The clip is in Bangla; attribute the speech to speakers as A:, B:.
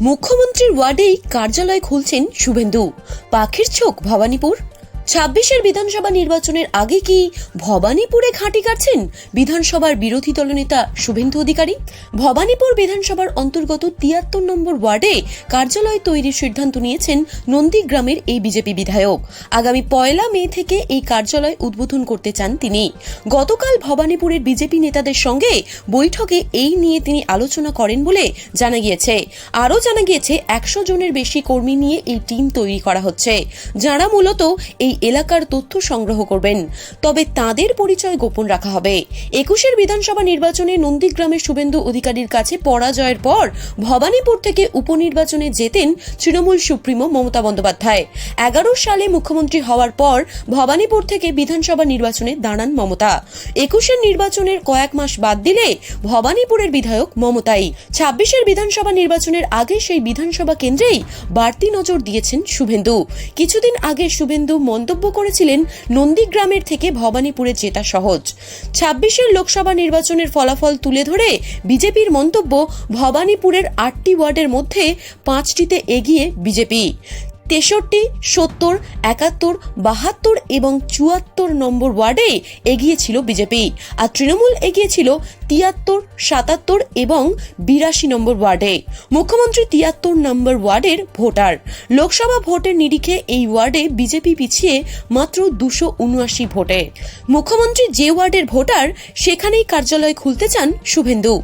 A: মুখ্যমন্ত্রীর ওয়ার্ডেই কার্যালয় খুলছেন শুভেন্দু। পাখির চোখ ভবানীপুর। ছাব্বিশের বিধানসভা নির্বাচনের আগে কি ভবানীপুরে ঘাঁটি কাটছেন বিধানসভার বিরোধী দলনেতা শুভেন্দু অধিকারী? ভবানীপুর বিধানসভার অন্তর্গত তিয়াত্তর নম্বর ওয়ার্ডে কার্যালয় তৈরির সিদ্ধান্ত নিয়েছেন নন্দীগ্রামের এই বিজেপি বিধায়ক। আগামী পয়লা মে থেকে এই কার্যালয় উদ্বোধন করতে চান তিনি। গতকাল ভবানীপুরের বিজেপি নেতাদের সঙ্গে বৈঠকে এই নিয়ে তিনি আলোচনা করেন বলে জানা গিয়েছে। আরও জানা গিয়েছে, একশো জনের বেশি কর্মী নিয়ে এই টিম তৈরি করা হচ্ছে। যারা মূলত এই এলাকার তথ্য সংগ্রহ করবেন। তবে তাদের পরিচয় গোপন রাখা হবে। একুশের বিধানসভা নির্বাচনে নন্দীগ্রামের শুভেন্দু অধিকারীর কাছে পরাজয়ের পর ভবানীপুর থেকে উপনির্বাচনে জেতেন তৃণমূল সুপ্রিমো মমতা বন্দ্যোপাধ্যায়। এগারো সালে মুখ্যমন্ত্রী হওয়ার পর ভবানীপুর থেকে বিধানসভা নির্বাচনে দাঁড়ান মমতা। একুশের নির্বাচনের কয়েক মাস বাদ দিলে ভবানীপুরের বিধায়ক মমতাই। ছাব্বিশের বিধানসভা নির্বাচনের আগে সেই বিধানসভা কেন্দ্রেই বাড়তি নজর দিয়েছেন শুভেন্দু। কিছুদিন আগে শুভেন্দু মন্তব্য করেছিলেন নন্দীগ্রামের থেকে ভবানীপুরে জেতা সহজ। ছাব্বিশের লোকসভা নির্বাচনের ফলাফল তুলে ধরে বিজেপির মন্তব্য, ভবানীপুরের আটটি ওয়ার্ডের মধ্যে পাঁচটিতে এগিয়ে বিজেপি। তেষট্টি, সত্তর, একাত্তর, বাহাত্তর এবং চুয়াত্তর নম্বর ওয়ার্ডে এগিয়েছিল বিজেপি। আর তৃণমূল এগিয়েছিল তিয়াত্তর, সাতাত্তর এবং বিরাশি নম্বর ওয়ার্ডে। মুখ্যমন্ত্রী তিয়াত্তর নম্বর ওয়ার্ডের ভোটার। লোকসভা ভোটের নিরিখে এই ওয়ার্ডে বিজেপি পিছিয়ে মাত্র দুশো উনআশি ভোটে। মুখ্যমন্ত্রী যে ওয়ার্ডের ভোটার, সেখানেই কার্যালয় খুলতে চান শুভেন্দু।